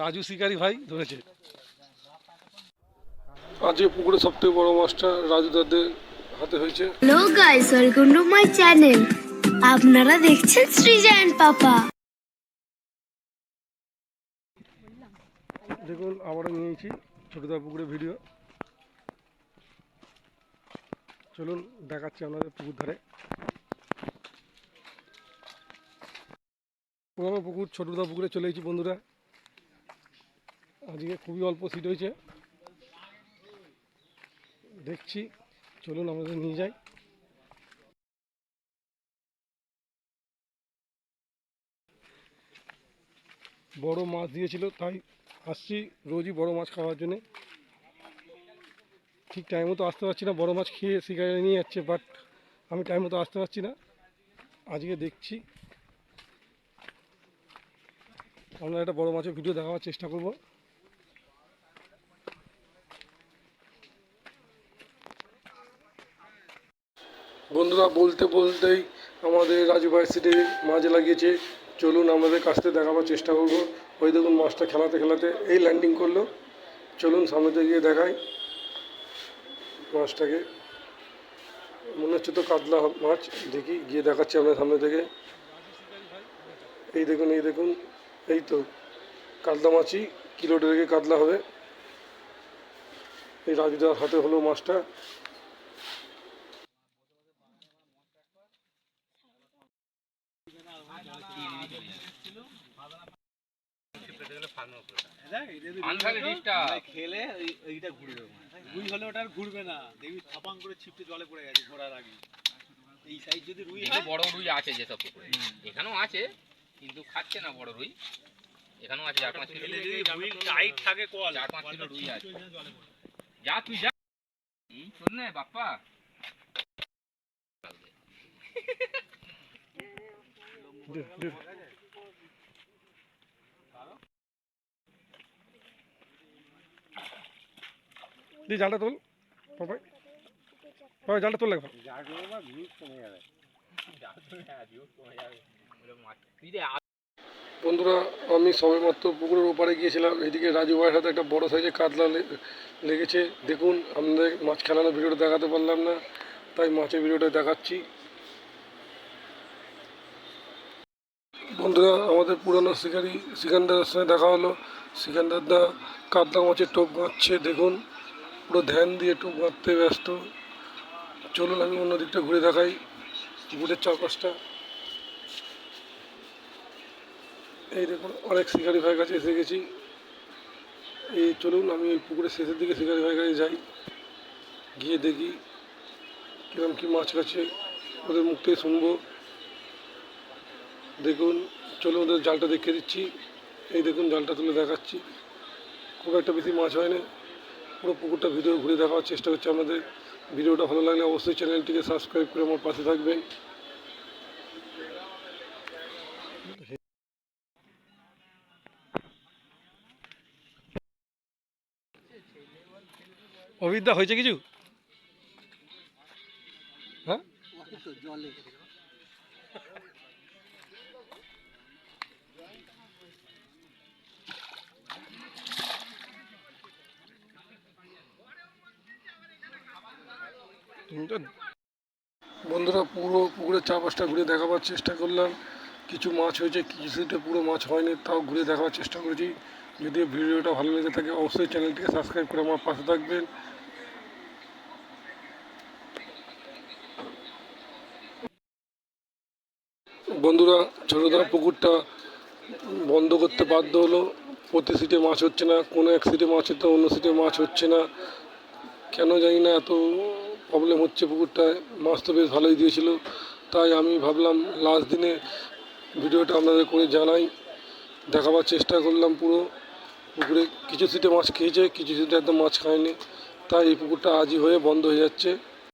রাজু শিকারি ভাই ধরেছে। আজকে পুকুরে সব থেকে বড় মাছটা রাজু দাদের হাতে হয়েছে। Hello guys welcome to my channel আপনারা দেখছেন শ্রী সৃজন পাপা। দেখুন আবারও নিয়েছি ছোটদা পুকুরে ভিডিও চলুন দেখাচ্ছি আপনাদের পুকুর ধারে। পুরোনো পুকুর ছোটদা পুকুরে চলে এসেছি বন্ধুরা। আজকে খুবই অল্প সিট হয়েছে। দেখছি, চলুন আমাদের নিয়ে যাই। বড় মাছ দিয়েছিল, তাই আসছি রোজই বড় মাছ খাওয়ার জন্যে। ঠিক টাইম মতো আসতে পারছি না, বড় মাছ খেয়ে শিকারে নিয়ে যাচ্ছে বাট আমি টাইম মতো আসতে পারছি না। আজকে দেখছি আমরা একটা বড় মাছের ভিডিও দেখাবার চেষ্টা করব। বন্ধুরা, বলতে বলতেই আমাদের রাজু ভাই সিটে মাছ লাগিয়েছে। চলুন আমাদের কাছ থেকে দেখাবার চেষ্টা করব। ওই দেখুন মাছটা খেলাতে খেলাতে এই ল্যান্ডিং করল। চলুন সামনেতে গিয়ে দেখাই মাছটাকে। মনে হচ্ছে তো কাতলা মাছ। দেখি, গিয়ে দেখাচ্ছি আপনার সামনে থেকে। এই দেখুন এই দেখুন। এই তো কাতলা মাছই কিলোটা রেখে কাতলা হবে। এই রাজুদার হাতে হলো মাছটা। খেলে এইটা ঘুরবে রুই হলে ওটা ঘুরবে না। দেখবি ছাপাং করে ছিপটে জলে পড়ে গেছে ঘোড়ার আগে। এই সাইজ যদি রুই বড় রুই আছে যেসব পুকুরে। এখানেও আছে। কিন্তু খাচ্ছে না বড় রুই। এখানেও আছে চার পাঁচ কিলো রুই। টাইট থাকে কল চার পাঁচ কিলো রুই আছে। জলে। যা তুই যা। শোন না বাপ্পা। দে, দে। দি জালটা তোল পাপাই পাপাই জালটা তোল একবার তুই যে বন্ধুরা, আমি সবেমাত্র পুকুরের ওপারে গিয়েছিলাম। এদিকে রাজু ভাইয়ের হাতে একটা বড় সাইজের কাতলা লেগেছে। দেখুন আমাদের মাছ খেলানোর ভিডিওটা দেখাতে পারলাম না, তাই মাছের ভিডিওটা দেখাচ্ছি। বন্ধুরা, আমাদের পুরানো শিকারি সিকান্দারের সঙ্গে দেখা হলো। সিকান্দার দা কাতলা মাছের টোপ গাঁচ্ছে দেখুন। পুরো ধ্যান দিয়ে টোপ গাঁথতে ব্যস্ত। চলুন, আমি অন্য দিকটা ঘুরে দেখাই। পুকুরের চারপাশটা। এই দেখুন, অনেক শিকারি ভাইয়ের কাছে এসে গেছি। এই চলুন, আমি ওই পুকুরের শেষের দিকে শিকারি ভাইয়ের কাছে যাই। গিয়ে দেখি কিরম কি মাছ কাছে, ওদের মুখ থেকে শুনব। দেখুন, চলুন, ওদের জালটা দেখিয়ে দিচ্ছি। এই দেখুন, জালটা তুলে দেখাচ্ছি। খুব একটা বেশি মাছ হয় না পুরো পুকুরটা ভিডিও ঘুরে দেখার চেষ্টা করছি আমাদের ভিডিওটা ভালো লাগলে অবশ্যই চ্যানেলটিকে সাবস্ক্রাইব করে আমার পাশে থাকবেন। অভিদ্যা হয়েছে কিছু? হ্যাঁ? বন্ধুরা, পুরো পুকুরের চারপাশটা ঘুরে দেখাবার চেষ্টা করলাম। কিছু মাছ হয়েছে কিছুতে পুরো মাছ হয়নি, তাও ঘুরে দেখাবার চেষ্টা করেছি। যদি ভিডিওটা ভালো লেগে থাকে, অবশ্যই চ্যানেলটিকে সাবস্ক্রাইব করে আমার পাশে থাকবেন। বন্ধুরা ছোটদা পুকুরটা বন্ধ করতে বাধ্য হলো। প্রতি সিটে মাছ হচ্ছে না, কোনো এক সিটে মাছ হচ্ছে, অন্য সিটে মাছ হচ্ছে না। কেন জানি না, এত প্রবলেম হচ্ছে পুকুরটায়। মাছ তো বেশ ভালোই দিয়েছিল। তাই আমি ভাবলাম লাস্ট দিনে ভিডিওটা আপনাদের করে জানাই। দেখাবার চেষ্টা করলাম পুরো। পুকুরে কিছু সিটে মাছ খেয়েছে, কিছু সিটে একদম মাছ খায়নি। তাই এই পুকুরটা আজই হয়ে বন্ধ হয়ে যাচ্ছে।